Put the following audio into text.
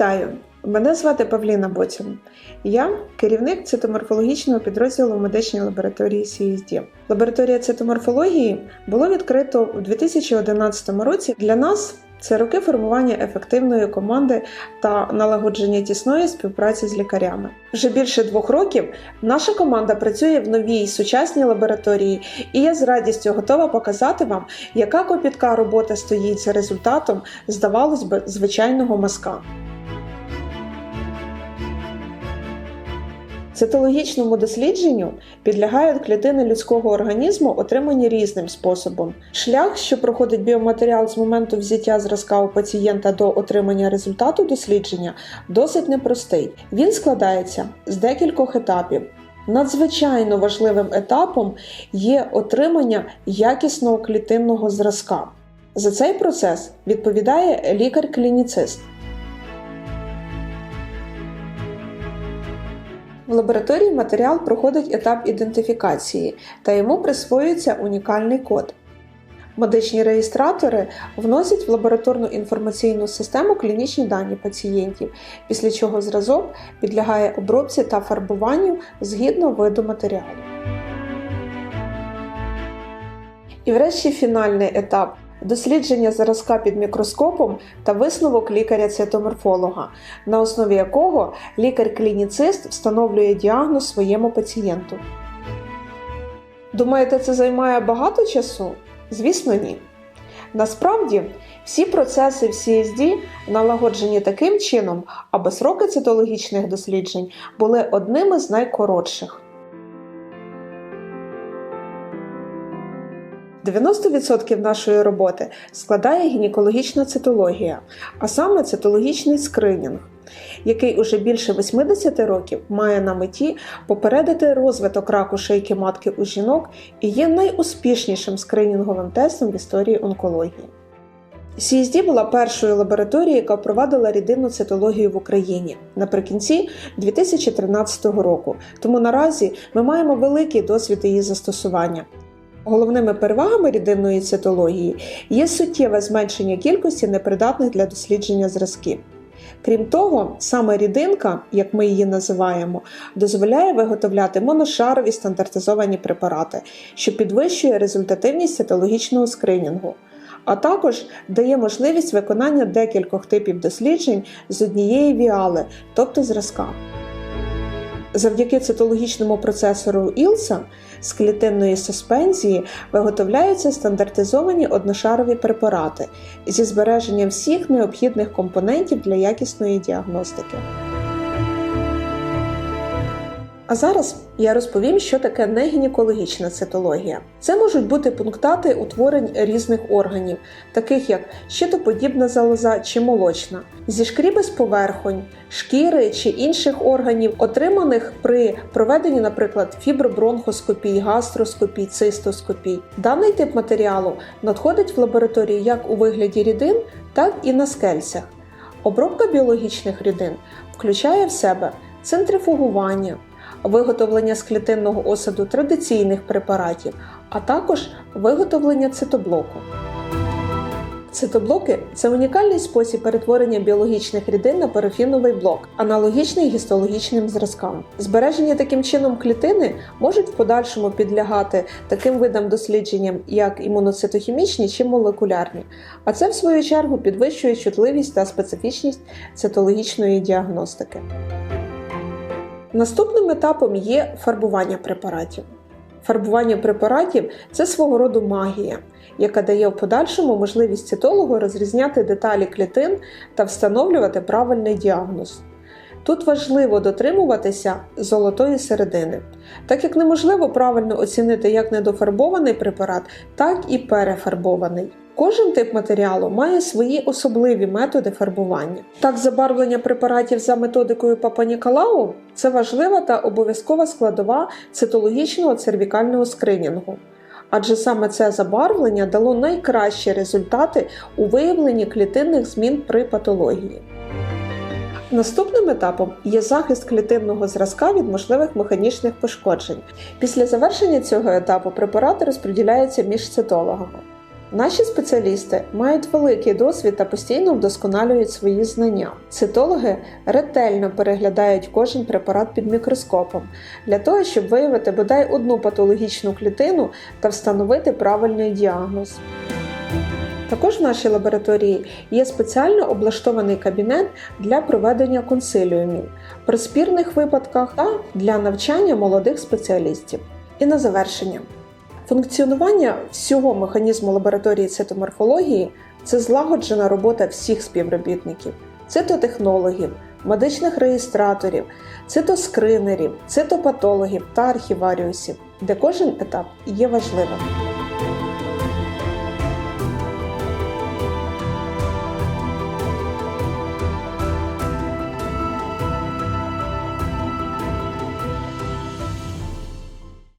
Вітаю! Мене звати Павліна Боцін. Я керівник цитоморфологічного підрозділу в медичній лабораторії CSD. Лабораторія цитоморфології було відкрито у 2011 році. Для нас це роки формування ефективної команди та налагодження тісної співпраці з лікарями. Вже більше двох років наша команда працює в новій сучасній лабораторії, і я з радістю готова показати вам, яка копітка робота стоїть за результатом, здавалось би, звичайного мазка. Цитологічному дослідженню підлягають клітини людського організму, отримані різним способом. Шлях, що проходить біоматеріал з моменту взяття зразка у пацієнта до отримання результату дослідження, досить непростий. Він складається з декількох етапів. Надзвичайно важливим етапом є отримання якісного клітинного зразка. За цей процес відповідає лікар-клініцист. В лабораторії матеріал проходить етап ідентифікації та йому присвоюється унікальний код. Медичні реєстратори вносять в лабораторну інформаційну систему клінічні дані пацієнтів, після чого зразок підлягає обробці та фарбуванню згідно виду матеріалу. І врешті фінальний етап дослідження зразка під мікроскопом та висновок лікаря-цитоморфолога, на основі якого лікар-клініцист встановлює діагноз своєму пацієнту. Думаєте, це займає багато часу? Звісно, ні. Насправді, всі процеси в CSD налагоджені таким чином, аби сроки цитологічних досліджень були одними з найкоротших. 90% нашої роботи складає гінекологічна цитологія, а саме цитологічний скринінг, який уже більше 80 років має на меті попередити розвиток раку шийки матки у жінок і є найуспішнішим скринінговим тестом в історії онкології. CSD була першою лабораторією, яка впровадила рідинну цитологію в Україні наприкінці 2013 року. Тому наразі ми маємо великий досвід її застосування. Головними перевагами рідинної цитології є суттєве зменшення кількості непридатних для дослідження зразків. Крім того, саме рідинка, як ми її називаємо, дозволяє виготовляти моношарові стандартизовані препарати, що підвищує результативність цитологічного скринінгу, а також дає можливість виконання декількох типів досліджень з однієї віали, тобто зразка. Завдяки цитологічному процесору Ілса з клітинної суспензії виготовляються стандартизовані одношарові препарати зі збереженням всіх необхідних компонентів для якісної діагностики. А зараз я розповім, що таке негінекологічна цитологія. Це можуть бути пунктати утворень різних органів, таких як щитоподібна залоза чи молочна, зішкріби з поверхонь, шкіри чи інших органів, отриманих при проведенні, наприклад, фібробронхоскопій, гастроскопій, цистоскопій. Даний тип матеріалу надходить в лабораторії як у вигляді рідин, так і на скельцях. Обробка біологічних рідин включає в себе центрифугування виготовлення з клітинного осаду традиційних препаратів, а також виготовлення цитоблоку. Цитоблоки це унікальний спосіб перетворення біологічних рідин на парафіновий блок, аналогічний гістологічним зразкам. Збережені таким чином клітини можуть в подальшому підлягати таким видам дослідженням, як імуноцитохімічні чи молекулярні, а це в свою чергу підвищує чутливість та специфічність цитологічної діагностики. Наступним етапом є фарбування препаратів. Фарбування препаратів це свого роду магія, яка дає в подальшому можливість цитологу розрізняти деталі клітин та встановлювати правильний діагноз. Тут важливо дотримуватися золотої середини, так як неможливо правильно оцінити як недофарбований препарат, так і перефарбований. Кожен тип матеріалу має свої особливі методи фарбування. Так, забарвлення препаратів за методикою Папа-Ніколау – це важлива та обов'язкова складова цитологічного цервікального скринінгу. Адже саме це забарвлення дало найкращі результати у виявленні клітинних змін при патології. Наступним етапом є захист клітинного зразка від можливих механічних пошкоджень. Після завершення цього етапу препарати розподіляються між цитологами. Наші спеціалісти мають великий досвід та постійно вдосконалюють свої знання. Цитологи ретельно переглядають кожен препарат під мікроскопом для того, щоб виявити бодай одну патологічну клітину та встановити правильний діагноз. Також в нашій лабораторії є спеціально облаштований кабінет для проведення консиліумів при спірних випадках та для навчання молодих спеціалістів. І на завершення. Функціонування всього механізму лабораторії цитоморфології це злагоджена робота всіх співробітників, цитотехнологів, медичних реєстраторів, цитоскринерів, цитопатологів та архіваріусів, де кожен етап є важливим.